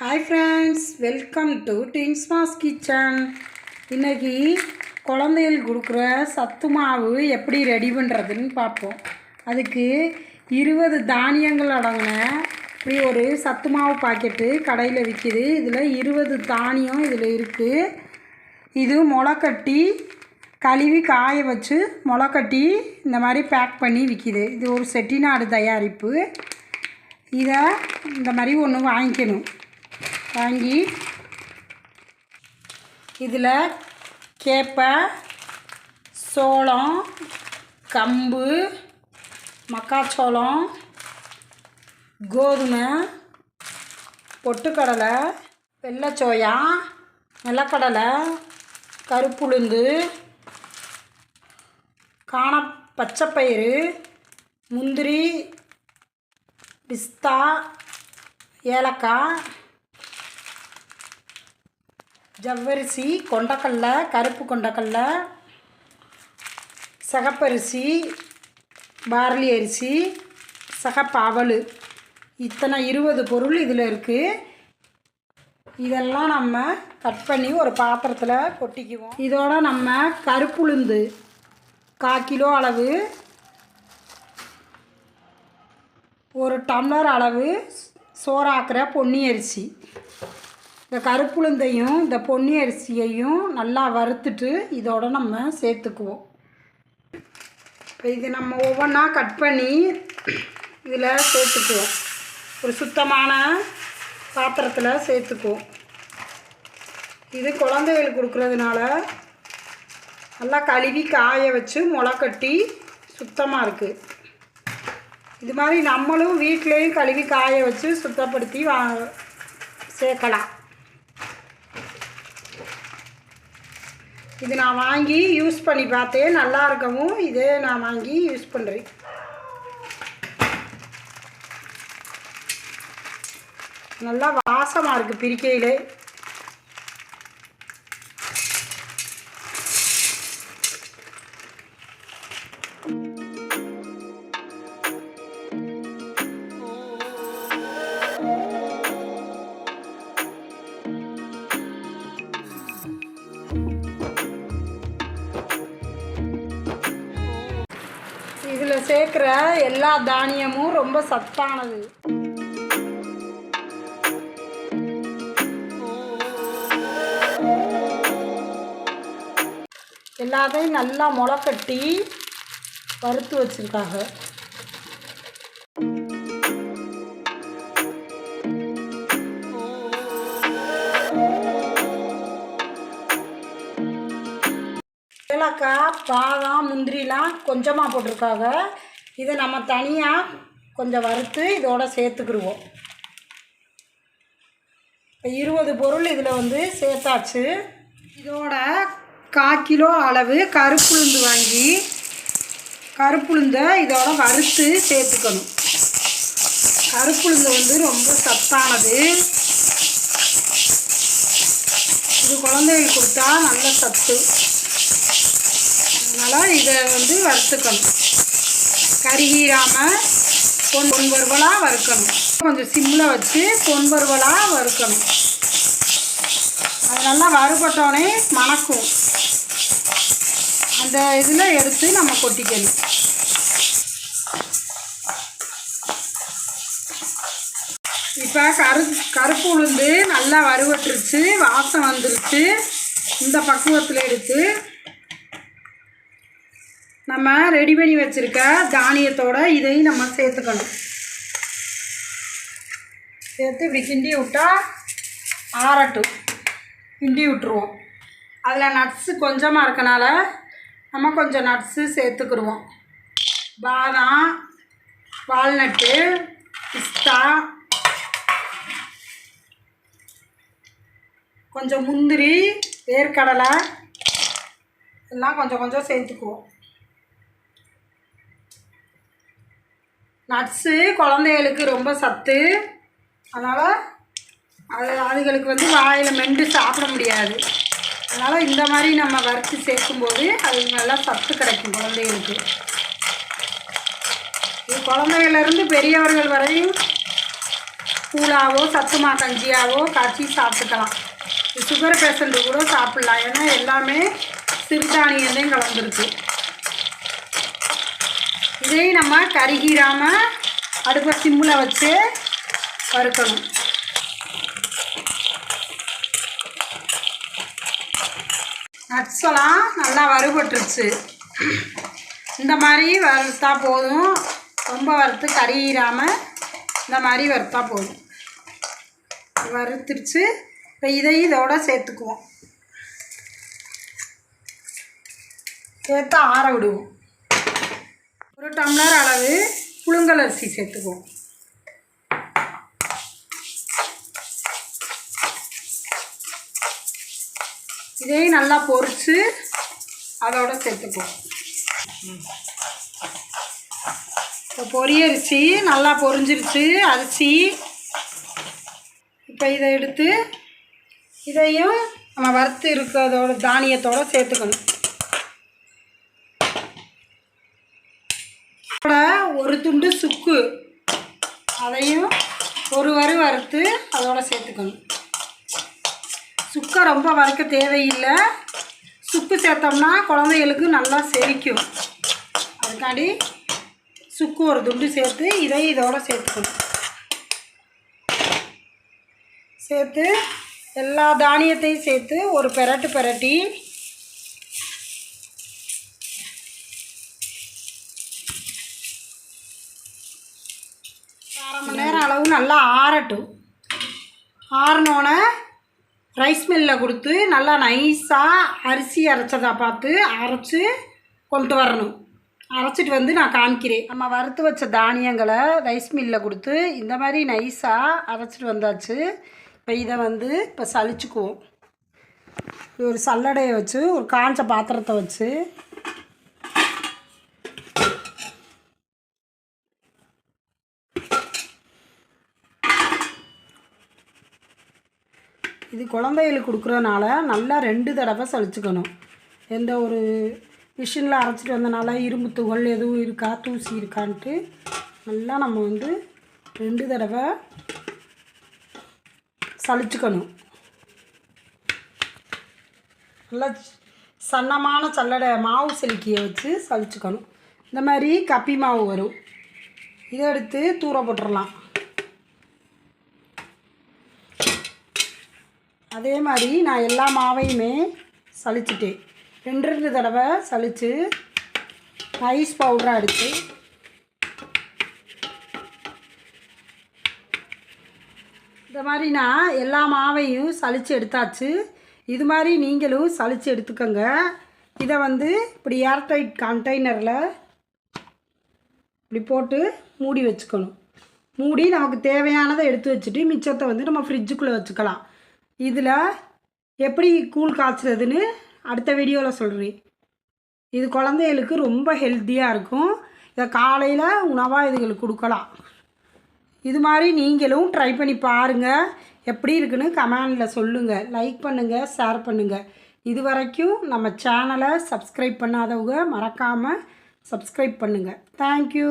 Hi friends welcome to டின்ஸ்மாஸ் kitchen இன்னைக்கு குழந்தைகளுக்கு கொடுக்குற சத்து மாவு எப்படி ரெடி பண்ணுறதுன்னு பார்ப்போம். அதுக்கு இருபது தானியங்கள் அடங்கின இப்படி ஒரு சத்து மாவு பாக்கெட்டு கடையில் விற்கிது இதில் இருபது தானியம் இதில் இருக்குது இது முளைக்கட்டி கழுவி காய வச்சு முளைக்கட்டி இந்த மாதிரி பேக் பண்ணி விற்கிது இது ஒரு செட்டிநாடு தயாரிப்பு. இதை இந்த மாதிரி ஒன்று வாங்கிக்கணும். வாங்கி இதில் கேப்பை சோளம் கம்பு மக்காச்சோளம் கோதுமை பொட்டுக்கடலை வெள்ளைச்சோயா நிலக்கடலை கருப்புளுந்து காண பச்சைப்பயிறு முந்திரி பிஸ்தா ஏலக்காய் ஜவ்வரிசி கொண்டக்கடலை கருப்பு கொண்டக்கடலை சிகப்பரிசி பார்லி அரிசி சகப்பாவல். இத்தனை இருபது பொருள் இதில் இருக்குது இதெல்லாம் நம்ம கட் பண்ணி ஒரு பாத்திரத்தில் கொட்டிக்குவோம். இதோட நம்ம கருப்புளுந்து கால் கிலோ அளவு ஒரு டம்ளர் அளவு சோறாக்குற பொன்னி அரிசி. இந்த கருப்புளுந்தையும் இந்த பொன்னி அரிசியையும் நல்லா வறுத்துட்டு இதோட நம்ம சேர்த்துக்குவோம். இப்போ இது நம்ம ஒவ்வொன்றா கட் பண்ணி இதில் சேர்த்துக்குவோம். ஒரு சுத்தமான பாத்திரத்தில் சேர்த்துக்குவோம். இது குழந்தைகளுக்கு கொடுக்குறதுனால நல்லா கழுவி காய வச்சு முளைக்கட்டி சுத்தமாக இருக்குது இது மாதிரி நம்மளும் வீட்லேயும் கழுவி காய வச்சு சுத்தப்படுத்தி வா சேர்க்கலாம். இது நான் வாங்கி யூஸ் பண்ணி பார்த்தேன். நல்லா இருக்கவும் இதே நான் வாங்கி யூஸ் பண்ணுறேன் நல்லா வாசமாக இருக்குது பிரிக்கையிலே. இருக்கிற எல்லா தானியமும் ரொம்ப சத்தானது. எல்லாத்தையும் நல்லா முளைக்கட்டி வறுத்து வச்சுருக்காங்க. ஏலக்காய் பாதாம் முந்திரிலாம் கொஞ்சமாக போட்டிருக்காங்க. இதை நம்ம தனியாக கொஞ்சம் வறுத்து இதோட சேர்த்துக்கிடுவோம். இப்போ இருபது பொருள் இதில் வந்து சேர்த்தாச்சு. இதோட கால் கிலோ அளவு கருப்புளுந்து வாங்கி கருப்புளுந்தை இதோட வறுத்து சேர்த்துக்கணும். கருப்புளுந்து வந்து ரொம்ப சத்தானது. இது குழந்தைகளுக்கு கொடுத்தா நல்ல சத்து. அதனால் இதை வந்து வறுத்துக்கணும். கருகீராமல் பொன் பொன் வறுவலாக வறுக்கணும். கொஞ்சம் சிம்மில் வச்சு பொன் வறுவலாக வறுக்கணும். அது நல்லா வறுபட்டோடனே மணக்கும். அந்த இதில் எடுத்து நம்ம கொட்டிக்கணும். இப்போ கரு கருப்பு உளுந்து நல்லா வறுவட்டுருச்சு வாசம் வந்துருச்சு. இந்த பக்குவத்தில் எடுத்து நம்ம ரெடி பண்ணி வச்சுருக்க தானியத்தோட இதையும் நம்ம சேர்த்துக்கணும். சேர்த்து இப்படி கிண்டி விட்டால் ஆறட்டும். கிண்டி விட்டுருவோம். அதில் நட்ஸு கொஞ்சமாக இருக்கனால நம்ம கொஞ்சம் நட்ஸு சேர்த்துக்கிடுவோம் பாதாம் வால்நட்டு பிஸ்தா கொஞ்சம் முந்திரி வேர்க்கடலை எல்லாம் கொஞ்சம் கொஞ்சம் சேர்த்துக்குவோம். நட்ஸு குழந்தைகளுக்கு ரொம்ப சத்து. அதனால் அது அதுகளுக்கு வந்து வாயில் மெண்டு சாப்பிட முடியாது. அதனால் இந்த மாதிரி நம்ம வறுத்து சேர்க்கும்போது அது நல்லா சத்து கிடைக்கும் குழந்தைகளுக்கு. இது குழந்தைகள்லேருந்து பெரியவர்கள் வரையும் கூழாவோ சத்துமா கஞ்சியாவோ காய்ச்சி சாப்பிட்டுக்கலாம். சுகர் பேஷண்ட்டு கூட சாப்பிட்லாம். ஏன்னா எல்லாமே சிறுதானியந்தையும் கலந்துருக்கு. இதையும் நம்ம கருகிராமல் அடுப்பை சிம்மில் வச்சு வறுக்கணும். நட்ஸெல்லாம் நல்லா வறுபட்டுருச்சு. இந்த மாதிரி வறுத்தா போதும். ரொம்ப வறுத்து கறியிடாமல் இந்த மாதிரி வறுத்தா போதும். வறுத்துருச்சு. இப்போ இதையும் இதோட சேர்த்துக்குவோம். சேர்த்து ஆற விடுவோம். ஒரு டம்ளர் அளவு புழுங்கல் அரிசி சேர்த்துக்குவோம். இதையும் நல்லா பொரித்து அதோட சேர்த்துக்குவோம். இப்போ பொரியரிசி நல்லா பொரிஞ்சிருச்சு அரிசி. இப்போ இதை எடுத்து இதையும் நம்ம வறுத்து இருக்கிறதோட தானியத்தோடு சேர்த்துக்கணும். ஒரு துண்டு சுக்கு. அதையும் ஒரு வறு வறுத்து அதோட சேர்த்துக்கணும். சுக்கை ரொம்ப வறுக்க தேவையில்லை. சுக்கு சேர்த்தோம்னா குழந்தைகளுக்கு நல்லா செரிக்கும். அதுக்காண்டி சுக்கு ஒரு துண்டு சேர்த்து இதை இதோட சேர்த்துக்கணும். சேர்த்து எல்லா தானியத்தையும் சேர்த்து ஒரு பெரட்டு பெரட்டி நல்லா ஆறட்டும். ஆறினோன்னே ரைஸ் மில்லில் கொடுத்து நல்லா நைஸாக அரிசி அரைச்சதை பார்த்து அரைச்சி கொண்டு வரணும். அரைச்சிட்டு வந்து நான் காமிக்கிறேன். நம்ம வறுத்து வச்ச தானியங்களை ரைஸ் மில்லில் கொடுத்து இந்த மாதிரி நைஸாக அரைச்சிட்டு வந்தாச்சு. இப்போ இதை வந்து இப்போ சலிச்சுக்குவோம். ஒரு சல்லடையை வச்சு ஒரு காஞ்ச பாத்திரத்தை வச்சு இது குழந்தைகளுக்கு கொடுக்குறதுனால நல்லா ரெண்டு தடவை சளிச்சுக்கணும். எந்த ஒரு மிஷினில் அரைச்சிட்டு வந்தனால இரும்பு துகள் எதுவும் இருக்கா தூசி இருக்கான்ட்டு நல்லா நம்ம வந்து ரெண்டு தடவை சளிச்சுக்கணும். நல்லா சன்னமான சல்லடை மாவு செலுக்கியை வச்சு சலிச்சுக்கணும் இந்த மாதிரி கப்பி மாவு வரும். இதை எடுத்து தூர போட்டுடலாம் அதே மாதிரி நான் எல்லா மாவையுமே சளிச்சிட்டேன். ரெண்டு ரெண்டு தடவை சலித்து ஐஸ் பவுடராக அடித்து இந்த மாதிரி நான் எல்லா மாவையும் சலித்து எடுத்தாச்சு. இது மாதிரி நீங்களும் சலித்து எடுத்துக்கோங்க. இதை வந்து இப்படி ஏர்டைட் கண்டெய்னரில் இப்படி போட்டு மூடி வச்சுக்கணும். மூடி நமக்கு தேவையானதை எடுத்து வச்சுட்டு மிச்சத்தை வந்து நம்ம ஃப்ரிட்ஜுக்குள்ளே வச்சுக்கலாம். இதில் எப்படி கூழ் காய்ச்சதுன்னு அடுத்த வீடியோவில் சொல்கிறேன் இது குழந்தைகளுக்கு ரொம்ப ஹெல்த்தியாக இருக்கும். இதை காலையில் உணவாக இதுகளுக்கு கொடுக்கலாம். இது மாதிரி நீங்களும் ட்ரை பண்ணி பாருங்கள் எப்படி இருக்குன்னு கமெண்டில் சொல்லுங்கள் லைக் பண்ணுங்கள் ஷேர் பண்ணுங்கள் இது வரைக்கும் நம்ம சேனலை சப்ஸ்கிரைப் பண்ணாதவங்க மறக்காமல் சப்ஸ்கிரைப் பண்ணுங்கள் தேங்க்யூ